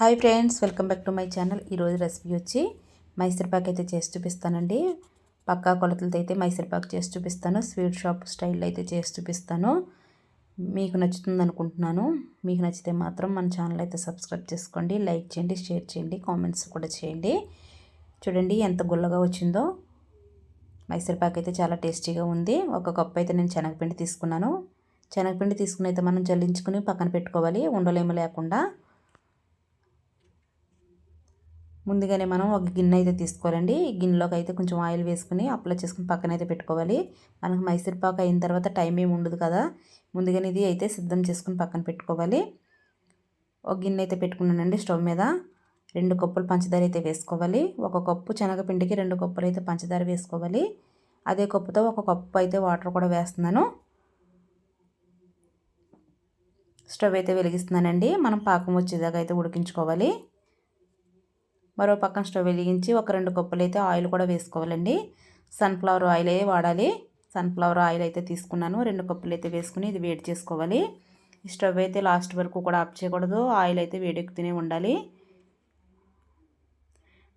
Hi friends welcome back to my channel. ఈరోజు recipe వచ్చి మైసూర్పాక్ అయితే చేసి చూపిస్తానండి. పక్కా కొలతలతో అయితే మైసూర్పాక్ చేసి చూపిస్తాను. స్వీట్ షాప్ స్టైల్లో అయితే చేసి చూపిస్తాను. మీకు నచ్చుతుంది అనుకుంటున్నాను. మీకు నచ్చితే మాత్రం మన ఛానల్ అయితే సబ్స్క్రైబ్ చేసుకోండి. లైక్ చేయండి షేర్ చేయండి కామెంట్స్ కూడా చేయండి. చూడండి ఎంత గుల్లగా వచ్చిందో. మైసూర్పాక్ అయితే చాలా టేస్టీగా ఉంది. ఒక కప్పు అయితే నేను శనగపిండి తీసుకున్నాను. శనగపిండి తీసుకుని అయితే మనం జల్లించుకుని పక్కన పెట్టుకోవాలి. ఉండలేము లేకుండా. ముందుగానే మనం ఒక గిన్నె అయితే తీసుకోవాలండి. ఈ గిన్నెలోకి అయితే కొంచెం ఆయిల్ వేసుకుని అప్లై చేసుకుని పక్కన అయితే పెట్టుకోవాలి. మనకు మైసూర్ పాక్ అయిన తర్వాత టైం ఏమి ఉండదు కదా. ముందుగానే ఇది అయితే సిద్ధం చేసుకుని పక్కన పెట్టుకోవాలి. ఒక గిన్నె అయితే పెట్టుకున్నానండి స్టవ్ మీద. రెండు కప్పులు పంచదార అయితే వేసుకోవాలి. ఒక కప్పు శనగపిండికి రెండు కప్పులు అయితే పంచదార వేసుకోవాలి. అదే కప్పుతో ఒక కప్పు అయితే వాటర్ కూడా వేస్తున్నాను. స్టవ్ అయితే వెలిగిస్తున్నానండి. మనం పాకం వచ్చేదాకా అయితే ఉడికించుకోవాలి. మరో పక్కన స్టవ్ వెలిగించి ఒక రెండు కప్పులు అయితే ఆయిల్ కూడా వేసుకోవాలండి. సన్ఫ్లవర్ ఆయిల్ వాడాలి? సన్ఫ్లవర్ ఆయిల్ అయితే తీసుకున్నాను. రెండు కప్పులు అయితే వేసుకుని ఇది వేడి చేసుకోవాలి. స్టవ్ అయితే లాస్ట్ వరకు కూడా ఆఫ్ చేయకూడదు. ఆయిల్ అయితే వేడెక్కుతూనే ఉండాలి.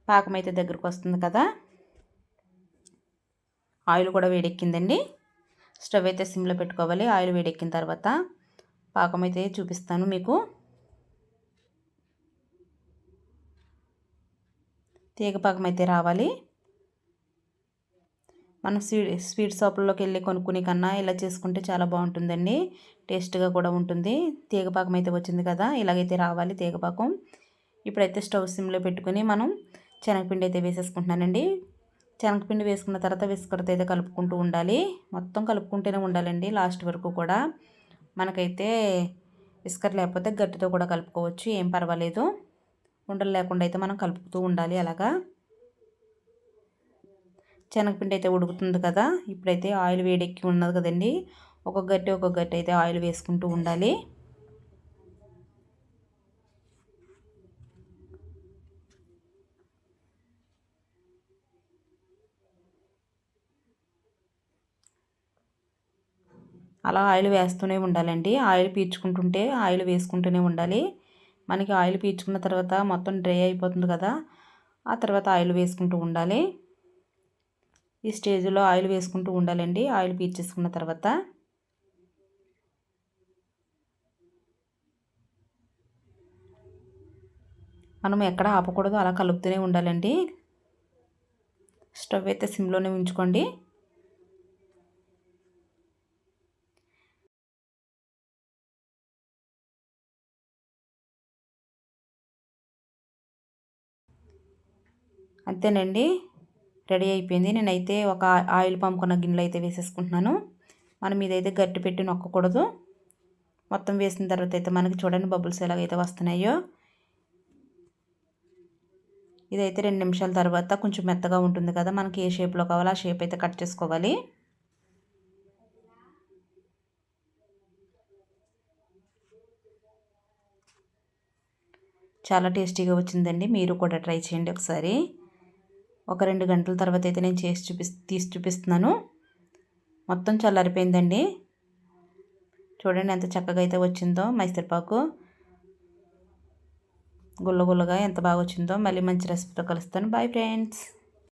పాకం అయితే దగ్గరకు వస్తుంది కదా? ఆయిల్ కూడా వేడెక్కిందండి. స్టవ్ అయితే సిమ్లో పెట్టుకోవాలి. ఆయిల్ వేడెక్కిన తర్వాత పాకం అయితే చూపిస్తాను మీకు. తీగపాకం అయితే రావాలి. మనం స్వీట్ స్వీట్ షాపుల్లోకి వెళ్ళి కొనుక్కునే కన్నా ఇలా చేసుకుంటే చాలా బాగుంటుందండి. టేస్ట్గా కూడా ఉంటుంది. తీగపాకం అయితే వచ్చింది కదా ఇలాగైతే రావాలి తీగపాకం. ఇప్పుడైతే స్టవ్ సిమ్లో పెట్టుకుని మనం శనగపిండి అయితే వేసేసుకుంటున్నానండి. శనగపిండి వేసుకున్న తర్వాత విసుకరత అయితే కలుపుకుంటూ ఉండాలి. మొత్తం కలుపుకుంటూనే ఉండాలండి లాస్ట్ వరకు కూడా. మనకైతే విస్కర్ లేకపోతే గట్టితో కూడా కలుపుకోవచ్చు ఏం పర్వాలేదు. ఉండలు లేకుండా అయితే మనం కలుపుతూ ఉండాలి అలాగా. శనగపిండి అయితే ఉడుకుతుంది కదా ఇప్పుడైతే ఆయిల్ వేడెక్కి ఉన్నది కదండి. ఒక్కొక్క గట్టి ఒక్కొక్క గట్టి అయితే ఆయిల్ వేసుకుంటూ ఉండాలి. అలా ఆయిల్ వేస్తూనే ఉండాలండి. ఆయిల్ పీల్చుకుంటుంటే ఆయిల్ వేసుకుంటూనే ఉండాలి. మనకి ఆయిల్ పీల్చుకున్న తర్వాత మొత్తం డ్రై అయిపోతుంది కదా ఆ తర్వాత ఆయిల్ వేసుకుంటూ ఉండాలి. ఈ స్టేజ్లో ఆయిల్ వేసుకుంటూ ఉండాలండి. ఆయిల్ పీల్చేసుకున్న తర్వాత మనం ఎక్కడ ఆపకూడదు అలా కలుపుతూనే ఉండాలండి. స్టవ్ అయితే సిమ్లోనే ఉంచుకోండి. అంతేనండి. రెడీ అయిపోయింది. నేనైతే ఒక ఆయిల్ పంపుకున్న గిన్నెలు అయితే వేసేసుకుంటున్నాను. మనం ఇదైతే గట్టి పెట్టి నొక్కకూడదు. మొత్తం వేసిన తర్వాత అయితే మనకి చూడండి బబుల్స్ ఎలాగైతే వస్తున్నాయో. ఇదైతే రెండు నిమిషాల తర్వాత కొంచెం మెత్తగా ఉంటుంది కదా మనకి ఏ షేప్లో కావాలో ఆ షేప్ అయితే కట్ చేసుకోవాలి. చాలా టేస్టీగా వచ్చిందండి. మీరు కూడా ట్రై చేయండి ఒకసారి. ఒక రెండు గంటల తర్వాత అయితే నేను చేసి చూపి తీసి చూపిస్తున్నాను. మొత్తం చల్లారిపోయిందండి. చూడండి ఎంత చక్కగా అయితే వచ్చిందో మైసూర్పాకు గుల్ల గుల్లగా ఎంత బాగా వచ్చిందో మళ్ళీ మంచి రెసిపీతో కలుస్తాను. Bye friends